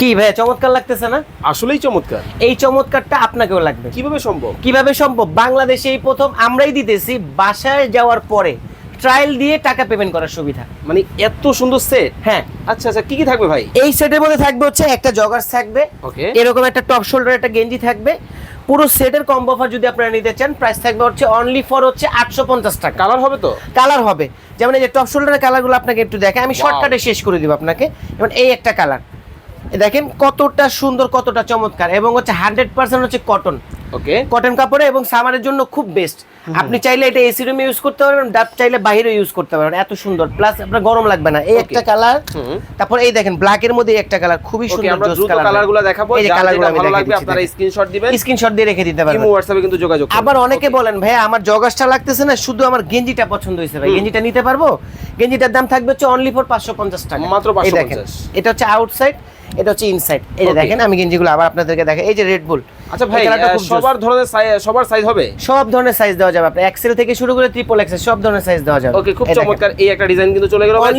কি ভাই চমৎকার লাগতেছে না? আসলেই চমৎকার। এই চমৎকারটা আপনাকেও লাগবে। কীভাবে সম্ভব? কীভাবে সম্ভব? বাংলাদেশে এই প্রথম আমরাই দিতেছি বাসায় যাওয়ার পরে ট্রায়াল দিয়ে টাকা পেমেন্ট করার সুবিধা। মানে এত সুন্দর সেট হ্যাঁ। আচ্ছা আচ্ছা কি কি থাকবে ভাই? এই সেটের মধ্যে থাকবে হচ্ছে একটা জগার্স থাকবে ওকে এরকম একটা টপ শোল্ডার একটা গেঞ্জি থাকবে। পুরো সেটের কম্বো অফার যদি আপনারা নিতে চান প্রাইস থাকবে হচ্ছে অনলি ফর হচ্ছে আটশো পঞ্চাশ টাকা। কালার হবে তো? কালার হবে। যেমন এই যে টপ শোল্ডারের কালারগুলো আপনাকে একটু দেখে আমি. শর্টকাটে শেষ করে দিব আপনাকে। যেমন এই একটা কালার দেখেন কতটা সুন্দর কতটা চমৎকার। এবং হচ্ছে হান্ড্রেড পার্সেন্ট হচ্ছে কটন ওকে কটন কাপড়ে এবং সামারের জন্য খুব বেস্ট আপনি চাইলে এটা এসি রুমে ইউজ করতে পারবেন ডাব চাইলে বাইরে ইউজ করতে পারবেন। এত সুন্দর। প্লাস আপনার গরম লাগবে না। এই একটা কালার তারপর এই দেখেন ব্ল্যাক এর মধ্যে একটা কালার খুবই সুন্দর আমরা দ্রুত কালার কালারগুলো দেখাবো। এই কালারগুলো আমি ভালো লাগবে আপনারা স্ক্রিনশট দিবেন। স্ক্রিনশট দিয়ে রেখে দিতে পারবেন। ইমো হোয়াটসঅ্যাপে কিন্তু যোগাযোগ। আবার অনেকে বলেন ভাই আমার জগাসটা লাগতেছে না শুধু আমার গেঞ্জিটা পছন্দ হয়েছে ভাই। গেঞ্জিটা নিতে পারব? গেঞ্জিটার দাম থাকবে হচ্ছে অনলি ফর পাঁচশো পঞ্চাশ টাকা। মাত্র দেখেন 550 এটা হচ্ছে আউটসাইড এটা হচ্ছে ইনসাইড এই যে দেখেন আমি গেঞ্জিগুলো আবার আপনাদেরকে দেখাই। এই যে রেড বুল আচ্ছা ভাই আহ, সবার ধরনের সবার সাইজ হবে? সব ধরনের সাইজ দেওয়া যাবে আপনার। এক্সেল থেকে শুরু করে ট্রিপল এক্সেল সব ধরনের সাইজ দেওয়া যাবে। ওকে খুব চমৎকার। এই একটা ডিজাইন কিন্তু চলে গেল ভাই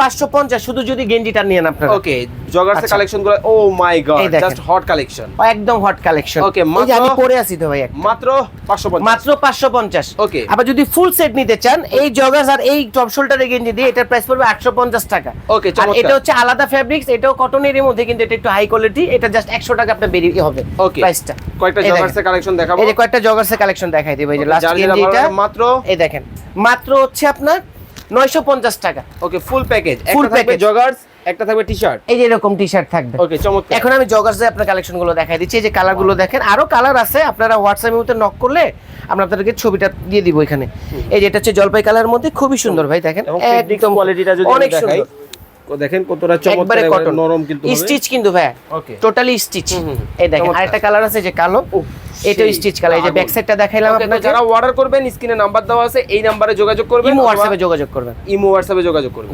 পাঁচশো পঞ্চাশ শুধু যদি গেঞ্জিটা নিয়ে আপনারা। ওকে জগার্সের আচ্ছা। কালেকশনগুলো ও my god just hot collection একদম হট কালেকশন এই যে আমি পরে আছি তো ভাই মাত্র 550 মাত্র পাঁচশো পঞ্চাশ। Okay. আবার যদি ফুল সেট নিতে চান এই জগাস আর এই টপ শোল্ডারের গেঞ্জি দিয়ে এটার প্রাইস পড়বে আটশো পঞ্চাশ টাকা। Okay, আর চমৎকার। এটা হচ্ছে আলাদা ফ্যাব্রিক্স এটাও কটনের মধ্যে কিন্তু এটা একটু হাই কোয়ালিটি এটা জাস্ট একশো টাকা আপনার বেরিয়ে হবে Okay. প্রাইসটা কয়েকটা জগার্সের কালেকশন দেখাবো। এই যে কয়েকটা জগার্সের কালেকশন দেখাই দিই এই যে লাস্ট গেঞ্জিটা মাত্র? এই দেখেন মাত্র হচ্ছে আপনার নয়শো পঞ্চাশ টাকা। ওকে ফুল প্যাকেজ একটা থাকবে জগার্স একটা থাকবে টি-শার্ট এই যে এরকম টি শার্ট থাকবে। ওকে চমৎকার। এখন আমি জগার্সে আপনার কালেকশনগুলো দেখাই দিচ্ছি এই যে কালারগুলো দেখেন আরও কালার আছে আপনারা হোয়াটসঅ্যাপের মধ্যে নক করলে আমরা আপনাদেরকে ছবিটা দিয়ে দিব এখানে। এই যে এটা হচ্ছে জলপাই কালার মধ্যে খুবই সুন্দর ভাই দেখেন। ফেব্রিক্স কোয়ালিটিটা যদি অনেক সুন্দর। দেখেন কতটা চমৎকার নরম কিন্তু। স্টিচ কিন্তু ভাই ওকে টোটালি স্টিচ এই দেখেন। আরেকটা কালার আছে যে কালো এটা স্টিচ কালার এই যে। ব্যাক সাইডটা দেখাইলাম আপনাদের আপনাকে যারা অর্ডার করবেন স্ক্রিনে নাম্বার দেওয়া আছে এই নম্বরে যোগাযোগ করবেন ইমো হোয়াটসঅ্যাপে যোগাযোগ করবেন ইমো হোয়াটসঅ্যাপে যোগাযোগ করবেন।